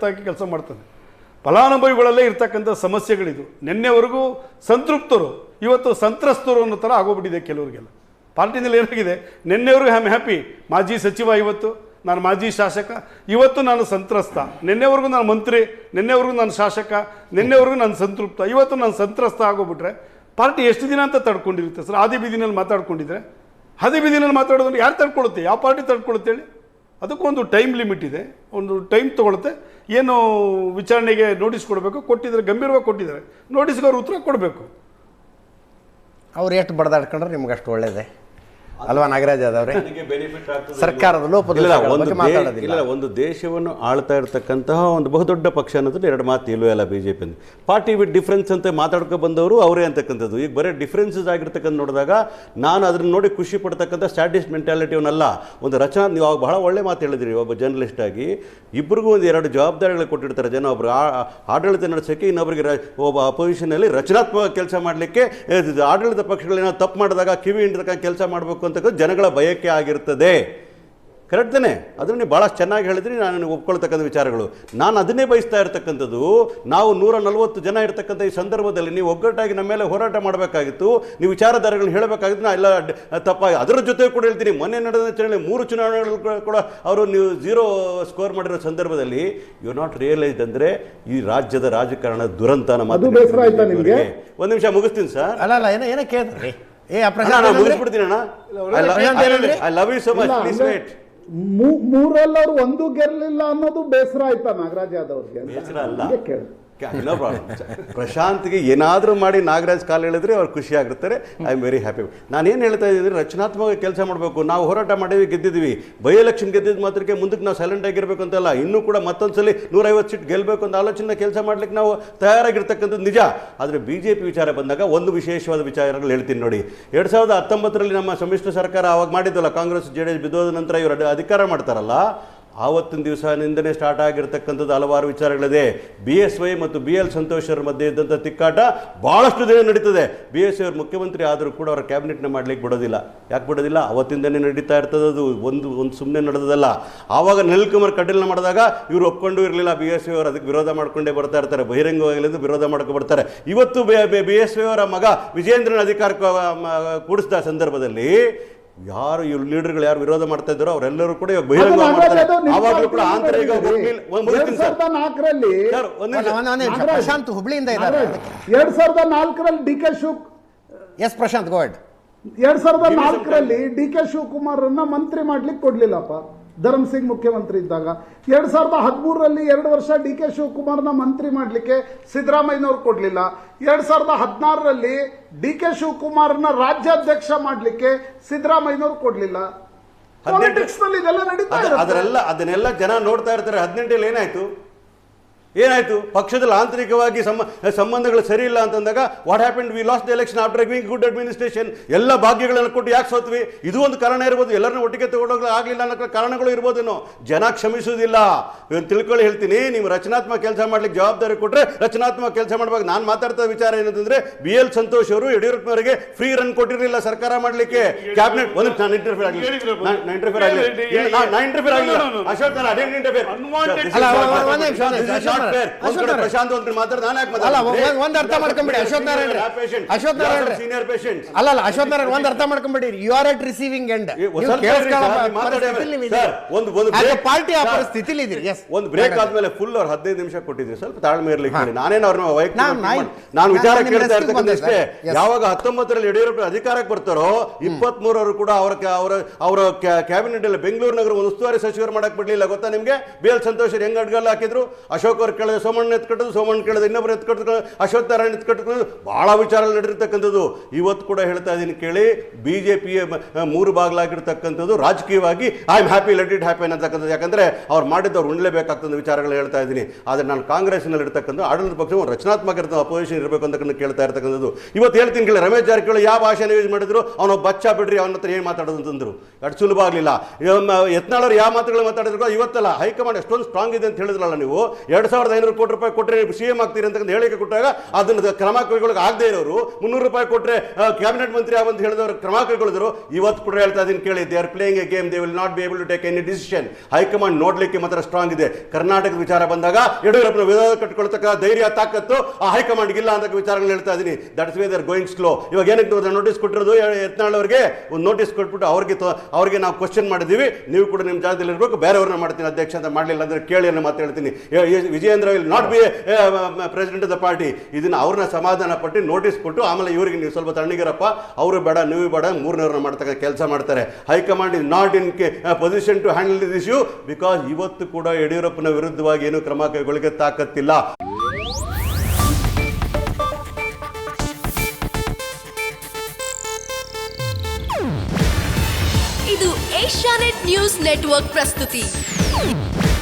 ಕೆಲಸ ಮಾಡ್ತಾನೆ ಫಲಾನುಭವಿಗಳಲ್ಲೇ ಇರ್ತಕ್ಕಂಥ ಸಮಸ್ಯೆಗಳಿದು. ನಿನ್ನೆವರೆಗೂ ಸಂತೃಪ್ತರು, ಇವತ್ತು ಸಂತ್ರಸ್ತರು ಅನ್ನೋ ಥರ ಆಗೋಗ್ಬಿಟ್ಟಿದೆ ಕೆಲವರಿಗೆಲ್ಲ. ಪಾರ್ಟಿನಲ್ಲಿ ಏನಾಗಿದೆ? ನಿನ್ನೆವರೆಗೂ ಐ ಹ್ಯಾಪಿ ಮಾಜಿ ಸಚಿವ ಇವತ್ತು, ನಾನು ಮಾಜಿ ಶಾಸಕ, ಇವತ್ತು ನಾನು ಸಂತ್ರಸ್ತ. ನಿನ್ನೆವರೆಗೂ ನಾನು ಮಂತ್ರಿ, ನಿನ್ನೆವರೆಗೂ ನಾನು ಶಾಸಕ, ನಿನ್ನೆವರೆಗೂ ನಾನು ಸಂತೃಪ್ತ. ಇವತ್ತು ನಾನು ಸಂತ್ರಸ್ತ ಆಗೋಗ್ಬಿಟ್ರೆ ಪಾರ್ಟಿ ಎಷ್ಟು ದಿನ ಅಂತ ತಡ್ಕೊಂಡಿರುತ್ತೆ ಸರ್? ಆದಿ ಬೀದಿನಲ್ಲಿ ಮಾತಾಡ್ಕೊಂಡಿದ್ರೆ? ಆದಿ ಬೀದಿನಲ್ಲಿ ಮಾತಾಡೋದನ್ನು ಯಾರು ತಡ್ಕೊಳುತ್ತೆ ಯಾವ ಪಾರ್ಟಿ ತಡ್ಕೊಳ್ಳುತ್ತೆ ಹೇಳಿ? ಅದಕ್ಕೊಂದು ಟೈಮ್ ಲಿಮಿಟ್ ಇದೆ. ಒಂದು ಟೈಮ್ ತೊಗೊಳುತ್ತೆ. ಏನು ವಿಚಾರಣೆಗೆ ನೋಟಿಸ್ ಕೊಡಬೇಕು. ಕೊಟ್ಟಿದ್ದಾರೆ ಗಂಭೀರವಾಗಿ ಕೊಟ್ಟಿದ್ದಾರೆ. ನೋಟಿಸ್ಗೆ ಅವ್ರು ಉತ್ತರ ಕೊಡಬೇಕು. ಅವ್ರು ಎಷ್ಟು ಬಡದಾಡ್ಕೊಂಡ್ರೆ ನಿಮ್ಗೆ ಅಷ್ಟು ಒಳ್ಳೇದೇ? ಅಲ್ವಾ ನಾಗರಾಜ್ ಅದವ್ರೆ ಸರ್ಕಾರದ ಇಲ್ಲ ಒಂದು ದೇಶವನ್ನು ಆಳ್ತಾ ಇರತಕ್ಕಂತಹ ಒಂದು ಬಹುದೊಡ್ಡ ಪಕ್ಷ ಅನ್ನೋದು ಎರಡು ಮಾತು ಇಲ್ಲವೇ ಅಲ್ಲ BJP P party with difference ಅಂತ ಮಾತಾಡ್ಕೊ ಬಂದವರು ಅವರೇ ಅಂತಕ್ಕಂಥದ್ದು. ಈಗ ಬರೀ ಡಿಫ್ರೆನ್ಸಸ್ ಆಗಿರ್ತಕ್ಕಂಥ ನೋಡಿದಾಗ ನಾನು ಅದನ್ನ ನೋಡಿ ಖುಷಿ ಪಡ್ತಕ್ಕಂಥ ಸ್ಟ್ಯಾಟಿಸ್ಟ್ ಮೆಂಟಾಲಿಟಿಯವನ್ನಲ್ಲ ಒಂದು ರಚನಾ ನೀವು ಅವಾಗ ಬಹಳ ಒಳ್ಳೆ ಮಾತು ಹೇಳಿದ್ರಿ ಒಬ್ಬ ಜರ್ನಲಿಸ್ಟ್ ಆಗಿ. ಇಬ್ಬರಿಗೂ ಒಂದು ಎರಡು ಜವಾಬ್ದಾರಿಗಳು ಕೊಟ್ಟಿರ್ತಾರೆ ಜನ. ಒಬ್ಬರು ಆಡಳಿತ ನಡೆಸೋಕ್ಕೆ ಇನ್ನೊಬ್ಬರಿಗೆ ಒಬ್ಬ ಅಪೋಸಿಷನಲ್ಲಿ ರಚನಾತ್ಮಕ ಕೆಲಸ ಮಾಡಲಿಕ್ಕೆ ಆಡಳಿತ ಪಕ್ಷಗಳೇನೋ ತಪ್ಪು ಮಾಡಿದಾಗ ಕಿವಿ ಹಿಂಡಿದ ಕೆಲಸ ಮಾಡಬೇಕು ಅಂತಕ್ಕಂಥ ಜನಗಳ ಬಯಕೆ ಆಗಿರ್ತದೆ. ಕರೆಕ್ಟ್ ತಾನೆ? ಅದನ್ನು ನೀವು ಭಾಳ ಚೆನ್ನಾಗಿ ಹೇಳಿದ್ರಿ ನಾನು ನಿಮಗೆ ಒಪ್ಕೊಳ್ತಕ್ಕಂಥ ವಿಚಾರಗಳು. ನಾನು ಅದನ್ನೇ ಬಯಸ್ತಾ ಇರತಕ್ಕಂಥದ್ದು ನಾವು ನೂರ ನಲವತ್ತು ಜನ ಇರ್ತಕ್ಕಂಥ ಈ ಸಂದರ್ಭದಲ್ಲಿ ನೀವು ಒಗ್ಗಟ್ಟಾಗಿ ನಮ್ಮ ಮೇಲೆ ಹೋರಾಟ ಮಾಡಬೇಕಾಗಿತ್ತು ನೀವು ವಿಚಾರಧಾರೆಗಳನ್ನ ಹೇಳಬೇಕಾಗಿತ್ತು ನಾ ಎಲ್ಲ ತಪ್ಪ ತಪ್ಪಾಗಿ. ಅದರ ಜೊತೆ ಕೂಡ ಹೇಳ್ತೀನಿ ಮೊನ್ನೆ ನಡೆದ ಚುನಾವಣೆ ಮೂರು ಚುನಾವಣೆಗಳು ಕೂಡ- ಅವರು ನೀವು ಝೀರೋ ಸ್ಕೋರ್ ಮಾಡಿರೋ ಸಂದರ್ಭದಲ್ಲಿ ಯು ನಾಟ್ ರಿಯಲೈಸ್ಡ್ ಅಂದರೆ ಈ ರಾಜ್ಯದ ರಾಜಕಾರಣ ದುರಂತ ನಮ್ಮ ಅದು ಬೇಸರ ಆಯ್ತಾ ನಿಮ್ಗೆ? ಒಂದು ನಿಮಿಷ ಮುಗಿಸ್ತೀನಿ ಸರ್. ಅಲ್ಲ ಅಲ್ಲ ಏನೋ ಏನೋ ಕೇಳ್ರಿ ಏ I love you so much please ಅಂದ್ರೆ ವೇಟ್ ಮೂ- ಒಂದು ಗೆರ್ಲಿಲ್ಲ ಅನ್ನೋದು ಬೇಸರ ಆಯ್ತಾ ನಾಗರಾಜ್ ಯಾದವ್ ಅವ್ರಿಗೆ ಬೇಸರ ಅಲ್ಲ. ಹಂಗೆ ಕೇಳು. ನೋ ಪ್ರಾಬ್ಲಮ್ ಪ್ರಶಾಂತ್ಗೆ ಏನಾದರೂ ಮಾಡಿ ನಾಗರಾಜ್ ಕಾಲು ಹೇಳಿದ್ರೆ ಅವ್ರು ಖುಷಿ ಆಗಿರ್ತಾರೆ ಐ ಆಮ್ ವೆರಿ ಹ್ಯಾಪಿ ನಾನೇನು ಹೇಳ್ತಾ ಇದ್ದೀನಿ, ರಚನಾತ್ಮಕ ಕೆಲಸ ಮಾಡಬೇಕು. ನಾವು ಹೋರಾಟ ಮಾಡಿದ್ವಿ ಗೆದ್ದಿದ್ದೀವಿ ಬೈ ಎಲೆಕ್ಷನ್ ಗೆದ್ದಿದ್ದ ಮಾತ್ರಕ್ಕೆ ಮುಂದಕ್ಕೆ ನಾವು ಸೈಲೆಂಟ್ ಆಗಿರಬೇಕು ಅಂತಲ್ಲ. ಇನ್ನೂ ಕೂಡ ಮತ್ತೊಂದ್ಸಲಿ ನೂರೈವತ್ತು ಸೀಟ್ ಗೆಲ್ಲಬೇಕು ಅಂತ ಆಲೋಚನೆ ಕೆಲಸ ಮಾಡ್ಲಿಕ್ಕೆ ನಾವು ತಯಾರಾಗಿರ್ತಕ್ಕಂಥದ್ದು ನಿಜ. ಆದರೆ ಬಿ ಜೆ ಪಿ ವಿಚಾರ ಬಂದಾಗ ಒಂದು ವಿಶೇಷವಾದ ವಿಚಾರಗಳು ಹೇಳ್ತೀನಿ ನೋಡಿ. ಎರಡು ಸಾವಿರದ ಹತ್ತೊಂಬತ್ತರಲ್ಲಿ ನಮ್ಮ ಸಮ್ಮಿಶ್ರ ಸರ್ಕಾರ ಅವಾಗ ಮಾಡಿದ್ದಲ್ಲ, ಕಾಂಗ್ರೆಸ್, ಜೆ ಡಿ ಎಸ್ ಬಿದ್ದೋದ ನಂತರ ಇವರು ಅಧಿಕಾರ ಮಾಡ್ತಾರಲ್ಲ. ಆವತ್ತಿನ ದಿವಸದಿಂದನೇ ಸ್ಟಾರ್ಟ್ ಆಗಿರ್ತಕ್ಕಂಥದ್ದು ಹಲವಾರು ವಿಚಾರಗಳಿದೆ. ಬಿ ಎಸ್ ವೈ ಮತ್ತು ಬಿ ಎಲ್ ಸಂತೋಷ್ ಅವರ ಮಧ್ಯೆ ಇದ್ದಂಥ ತಿಕ್ಕಾಟ ಭಾಳಷ್ಟು ದಿನ ನಡೀತದೆ. ಬಿ ಎಸ್ ಅವರು ಮುಖ್ಯಮಂತ್ರಿ ಆದರೂ ಕೂಡ ಅವರ ಕ್ಯಾಬಿನೆಟ್ನ ಮಾಡಲಿಕ್ಕೆ ಬಿಡೋದಿಲ್ಲ. ಯಾಕೆ ಬಿಡೋದಿಲ್ಲ? ಅವತ್ತಿಂದನೇ ನಡೀತಾ ಇರ್ತದೆ ಅದು. ಒಂದು ಒಂದು ಸುಮ್ಮನೆ ನಡೆದದಲ್ಲ ಆವಾಗ ಅನಿಲ್ ಕುಮಾರ್ ಮಾಡಿದಾಗ ಇವರು ಒಪ್ಕೊಂಡು ಇರಲಿಲ್ಲ. ಬಿ ಎಸ್ ಅವರು ಅದಕ್ಕೆ ವಿರೋಧ ಮಾಡ್ಕೊಂಡೇ ಬರ್ತಾ ಇರ್ತಾರೆ. ಬಹಿರಂಗವಾಗಿ ವಿರೋಧ ಮಾಡ್ಕೊ ಬರ್ತಾರೆ. ಇವತ್ತು ಬಿ ಎಸ್ ವೈ ಅವರ ಮಗ ವಿಜೇಂದ್ರನ ಅಧಿಕಾರಕ್ಕೆ ಕೂಡಿಸಿದ ಸಂದರ್ಭದಲ್ಲಿ ಯಾರು ಇವ್ರು ಲೀಡರ್ಗಳು ಯಾರು ವಿರೋಧ ಮಾಡ್ತಾ ಇದ್ದಾರೋ ಅವರೆಲ್ಲರೂ ಕೂಡ ಇವಾಗ ಬಹಿರಂಗ ಆವಾಗಲೂ ಕೂಡ ಆಂತರಿಕ ನಾಲ್ಕರಲ್ಲಿ. ಪ್ರಶಾಂತ್ ಹುಬ್ಳಿಯಿಂದ ಇದ್ದಾರೆ ಎರಡ್ ಸಾವಿರದ ನಾಲ್ಕರಲ್ಲಿ D K Shiv S Prashant Gowda. ಎರಡ್ ಸಾವಿರದ ನಾಲ್ಕರಲ್ಲಿ ಡಿ ಕೆ ಶಿವಕುಮಾರ್ ಅನ್ನ ಮಂತ್ರಿ ಮಾಡ್ಲಿಕ್ಕೆ ಕೊಡ್ಲಿಲ್ಲಪ್ಪ. ಧರ್ಮ್ ಸಿಂಗ್ ಮುಖ್ಯಮಂತ್ರಿ ಇದ್ದಾಗ. ಎರಡ್ ಸಾವಿರದ ಹದಿಮೂರರಲ್ಲಿ ಎರಡು ವರ್ಷ ಡಿ ಕೆ ಶಿವಕುಮಾರ್ನ ಮಂತ್ರಿ ಮಾಡಲಿಕ್ಕೆ ಸಿದ್ದರಾಮಯ್ಯನವ್ರು ಕೊಡಲಿಲ್ಲ. ಎರಡ್ ಸಾವಿರದ ಹದಿನಾರರಲ್ಲಿ ಡಿ ಕೆ ಶಿವಕುಮಾರ್ನ ರಾಜ್ಯಾಧ್ಯಕ್ಷ ಮಾಡಲಿಕ್ಕೆ ಸಿದ್ದರಾಮಯ್ಯನವ್ರು ಕೊಡಲಿಲ್ಲ. ಪಾಲಿಟಿಕ್ಸ್ನಲ್ಲಿ ಇದೆಲ್ಲ ನಡೀತಾ ಅದನ್ನೆಲ್ಲ ಜನ ನೋಡ್ತಾ ಇರ್ತಾರೆ. ಹದಿನೆಂಟಲ್ಲಿ ಏನಾಯ್ತು? ಏನಾಯ್ತು? ಪಕ್ಷದಲ್ಲಿ ಆಂತರಿಕವಾಗಿ ಸಂಬ ಸಂಬಂಧಗಳು ಸರಿ ಇಲ್ಲ ಅಂತಂದಾಗ what happened we lost the election after giving good administration ಎಲ್ಲ ಭಾಗ್ಯಗಳನ್ನು ಕೊಟ್ಟು ಯಾಕೆ ಸೋತ್ವಿ? ಇದು ಒಂದು ಕಾರಣ ಇರ್ಬೋದು. ಎಲ್ಲರನ್ನೂ ಒಟ್ಟಿಗೆ ತಗೊಂಡೋಗ ಆಗಲಿಲ್ಲ ಅನ್ನೋ ಕಾರಣಗಳು ಇರ್ಬೋದೇನೋ ಜನ ಕ್ಷಮಿಸುವುದಿಲ್ಲ. ತಿಳ್ಕೊಳ್ಳಿ ಹೇಳ್ತೀನಿ. ನೀವು ರಚನಾತ್ಮಕ ಕೆಲಸ ಮಾಡ್ಲಿಕ್ಕೆ ಜವಾಬ್ದಾರಿ ಕೊಟ್ಟರೆ ರಚನಾತ್ಮಕ ಕೆಲಸ ಮಾಡುವಾಗ ನಾನು ಮಾತಾಡ್ತಾ ವಿಚಾರ ಏನಂತಂದ್ರೆ ಬಿ ಎಲ್ ಸಂತೋಷ್ ಅವರು ಯಡಿಯೂರಪ್ಪನವರಿಗೆ ಫ್ರೀ ರನ್ ಕೊಟ್ಟಿರಲಿಲ್ಲ ಸರ್ಕಾರ ಮಾಡಲಿಕ್ಕೆ. ಕ್ಯಾಬಿನೆಟ್ ಒಂದು ನಾನು ಇಂಟರ್ಫಿಯರ್ ಆಗಲಿ. ನಾನು ಇಂಟರ್ಫಿಯರ್ ಆಗಲಿ. ನಾನು ಇಂಟರ್ಫಿಯರ್ ಆಗಲಿಲ್ಲ. ಅಶೋಕ್ ನಾನು ಅದೇ ಇಂಟರ್ಫಿಯರ್ ಪ್ರಶಾಂತ್ ಒಂದು ಮಾತಾಡ ನಾನು ಯಾಕೆ ಅಲ್ಲ, ಒಂದ್- ಒಂದ್ ಅರ್ಥ ಮಾಡ್ಕೊಂಬಿಡಿ, ಅಶೋಕ್ ನಾರಾಯಣ್ ರೇ. ಅಶೋಕ್ ಸೀನಿಯರ್ ಪೇಷಂಟ್ ಅಲ್ಲ ಅಲ್ಲ ಅಶೋಕ್ ನಾರಾಯಣ್ ಒಂದ್ ಅರ್ಥ ಮಾಡ್ಕೊಂಬಿಡಿ. You are at receiving end party ಆ ಪರಿಸ್ಥಿತಿಲಿ ಇದ್ದೀರಿ. ಎಸ್ ಒಂದು ಬ್ರೇಕ್ ಆದ್ಮೇಲೆ ಫುಲ್ ಅವ್ರು ಹದಿನೈದು ನಿಮಿಷ ಕೊಟ್ಟಿದ್ರಿ ಸ್ವಲ್ಪ ತಾಳ್ಮೆ ಇರ್ಲಿಕ್ಕೆ ಹೇಳಿ. ನಾನೇನು ಅವ್ರನ್ನ ವೈಯಕ್ತಿಕ ನಾನ್- ನಾನ್- ನಾನು ವಿಚಾರ ನಾನ್ ನಿಮ್ಮ ಕೇಳ್ತಾ ರೆಸ್ಟ್ಗೆ ಬಂದೆ ಇರ್ತಕ್ಕಂಥ ಸರ್. ಯಾವಾಗ ಹತ್ತೊಂಬತ್ತರಲ್ಲಿ ಯಡಿಯೂರಪ್ಪ ಅಧಿಕಾರಕ್ಕೆ ಬರ್ತಾರೋ ಇಪ್ಪತ್ತ್ ಮೂರವರು ಕೂಡ ಅವರ ಅವರ ಅವರ ಕ್ಯಾಬಿನೆಟ್ ಅಲ್ಲಿ ಬೆಂಗಳೂರು ನಗರ ಒಂದು ಉಸ್ತುವಾರಿ ಸಚಿವರು ಮಾಡಕ್ ಬಿಡ್ಲಿಲ್ಲ. ಗೊತ್ತಾ ನಿಮ್ಗೆ? ಬಿ ಎಲ್ ಸಂತೋಷ್ ಹೆಂಗ್ ಅಡ್ಗಲ್ಲ ಹಾಕಿದ್ರು? ಅಶೋಕ್ ಅವ್ರು ಕೇಳಿದ್ರೆ ಸೋಮಣ್ಣ ಎತ್ಕಟ್ಟದು ಸೋಮಣ್ಣ ಕೇಳಿದೆ ಇನ್ನೊಬ್ಬರು ಎತ್ಕಟ್ಟದು ಅಶ್ವತ್ಥ ನಾರಾಯಣ ಎತ್ಕಟ್ಟದು ಭಾಳ ವಿಚಾರ ನಡೆದಿರ್ತಕ್ಕಂಥದ್ದು ಇವತ್ತು ಕೂಡ ಹೇಳ್ತಾ ಇದ್ದೀನಿ ಕೇಳಿ, ಬಿಜೆಪಿಯ ಮೂರು ಬಾಗಿಲಾಗಿರ್ತಕ್ಕಂಥದ್ದು ರಾಜಕೀಯವಾಗಿ I am happy, let it happy ಅನ್ನತಕ್ಕಂಥದ್ದು ಯಾಕಂದ್ರೆ ಅವ್ರು ಮಾಡಿದ್ದವ್ರು ಉಣ್ಲೇಬೇಕಾಗ್ತದ ವಿಚಾರಗಳು ಹೇಳ್ತಾ ಇದ್ದೀನಿ. ಆದರೆ ನಾನು ಕಾಂಗ್ರೆಸ್ನಲ್ಲಿ ಇರ್ತಕ್ಕಂಥ ಆಡಳಿತ ಪಕ್ಷ ರಚನಾತ್ಮಕ ಇರ್ತದೆ ಅಪೋಸಿಷನ್ ಇರಬೇಕು ಅಂತಕ್ಕಂಥ ಕೇಳ್ತಾ ಇರ್ತಕ್ಕಂಥದ್ದು. ಇವತ್ತು ಹೇಳ್ತೀನಿ ಕೇಳಿ, ರಮೇಶ್ ಜಾರಕಿಹೊಳಿ ಯಾವ ಭಾಷೆನ ಯೂಸ್ ಮಾಡಿದ್ರು? ಅವನು ಬಚ್ಚ ಬಿಡ್ರಿ, ಅವನ ಹತ್ರ ಏನು ಮಾತಾಡೋದು ಅಂತಂದ್ರು. ಅಷ್ಟು ಸುಲಭ ಆಗಲಿಲ್ಲ. ಯತ್ನಾಳರು ಯಾವ ಮಾತುಗಳು ಮಾತಾಡಿದ್ರು ಇವತ್ತಲ್ಲ, ಹೈಕಮಾಂಡ್ ಎಷ್ಟೊಂದು ಸ್ಟ್ರಾಂಗ್ ಇದೆ ಅಂತ ಹೇಳಿದ್ರಲ್ಲ ನೀವು. ಎರಡು ಸಾವಿರದ ಐನೂರು ಕೋಟಿ ರೂಪಾಯಿ ಕೊಟ್ಟರೆ ಸಿ ಎಂ ಆಗ್ತೀರಿ ಅಂತಕ್ಕಂಥ ಹೇಳಿಕೆ ಕೊಟ್ಟಾಗ ಅದನ್ನು ಕ್ರಮ ಕೈಗೊಳ್ಳಕ್ಕೆ ಆಗದೆ ಇರೋರು, ಮುನ್ನೂರು ರೂಪಾಯಿ ಕೊಟ್ಟರೆ ಕ್ಯಾಬಿನೆಟ್ ಮಂತ್ರಿ ಆಗಂತ ಹೇಳಿದವರು ಕ್ರಮ ಕೈಗೊಳ್ಳಿದ್ರು, ಇವತ್ತು ಕೂಡ ಹೇಳ್ತಾ ಇದೀನಿ, ಕೇಳಿ they are playing a game they will not be able to take any decision high command ನೋಡ್ಲಿಕ್ಕೆ ಮಾತ್ರ ಸ್ಟ್ರಾಂಗ್ ಇದೆ. ಕರ್ನಾಟಕದ ವಿಚಾರ ಬಂದಾಗ ಯಡಿಯೂರಪ್ಪನ ವಿರೋಧ ಕಟ್ಕೊಳ್ತಕ್ಕ ಧೈರ್ಯ, ತಾಕತ್ತು ಆ ಹೈಕಮಾಂಡ್ ಇಲ್ಲ ಅಂತ ವಿಚಾರಗಳನ್ನ ಹೇಳ್ತಾ ಇದ್ದೀನಿ that's way they're going slow ಇವಾಗ ಏನಕ್ಕೆ ನೋಟಿಸ್ ಕೊಟ್ಟಿರೋದು ಯತ್ನಾಳ್ ಒಂದು ನೋಟಿಸ್ ಕೊಟ್ಬಿಟ್ಟು ಅವ್ರಿಗೆ ಅವ್ರಿಗೆ ನಾವು ಕ್ವಶನ್ ಮಾಡಿದ್ದೀವಿ. ನೀವು ಕೂಡ ನಿಮ್ಮ ಜಾಗದಲ್ಲಿ ಇರಬೇಕು, ಬೇರೆಯವ್ರನ್ನ ಮಾಡ್ತೀನಿ, ಅಧ್ಯಕ್ಷ ಅಂತ ಮಾಡಲಿಲ್ಲ ಅಂದರೆ ಕೇಳಿ ಅನ್ನೋ ಮಾತು ಹೇಳ್ತೀನಿ. Vijayendra will not be president of the party ಇದನ್ನ ಅವ್ರನ್ನ ಸಮಾಧಾನ ಪಟ್ಟು ನೋಟಿಸ್ ಕೊಟ್ಟು ಆಮೇಲೆ ಇವರಿಗೆ ನೀವು ಸ್ವಲ್ಪ ತಣ್ಣಗಿರಪ್ಪ. ಅವರು ಬೇಡ, ನೀವು ಬೇಡ, ಮೂರನೇವ್ರನ್ನ ಮಾಡ್ತಕ್ಕ ಕೆಲಸ ಮಾಡ್ತಾರೆ. High command is not in position to handle this issue because ಇವತ್ತು ಕೂಡ ಯಡಿಯೂರಪ್ಪನ ವಿರುದ್ಧವಾಗಿ ಏನು ಕ್ರಮ ಕೈಗೊಳ್ಳಕ್ಕೆ ತಾಕತ್ತಿಲ್ಲ. ಇದು ಏಷ್ಯಾನೆಟ್ ನ್ಯೂಸ್ ನೆಟ್ವರ್ಕ್ ಪ್ರಸ್ತುತಿ.